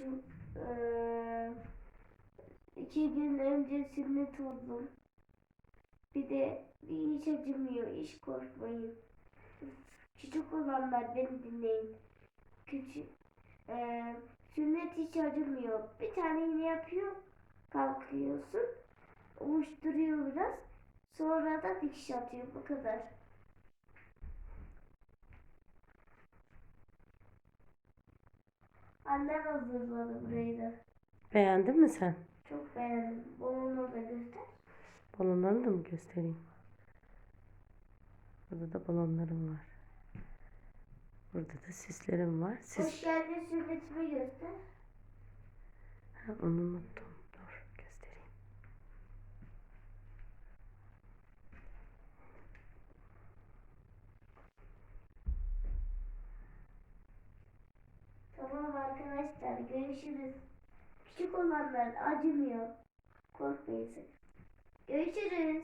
Çocuğum eee, iki gün önce sünnet oldum. Bir de hiç acımıyor, hiç korkmayın. Küçük olanlar beni dinleyin. Küçük eee, sünnet hiç acımıyor. Bir tane iğne yapıyor, kalkıyorsun, uyuşturuyor biraz. Sonra da dikiş atıyor. Bu kadar. Annem hazırladı burayı da. Beğendin mi sen? Çok beğendim. Bunu da göster. Balonlarını da mı göstereyim? Burada da balonlarım var. Burada da süslerim var. Hoş Süs... geldin sünnetimi göster. Ha, onu unuttum. Görüşürüz. Küçük olanlar acımıyor. Korkmayın sakın. Görüşürüz.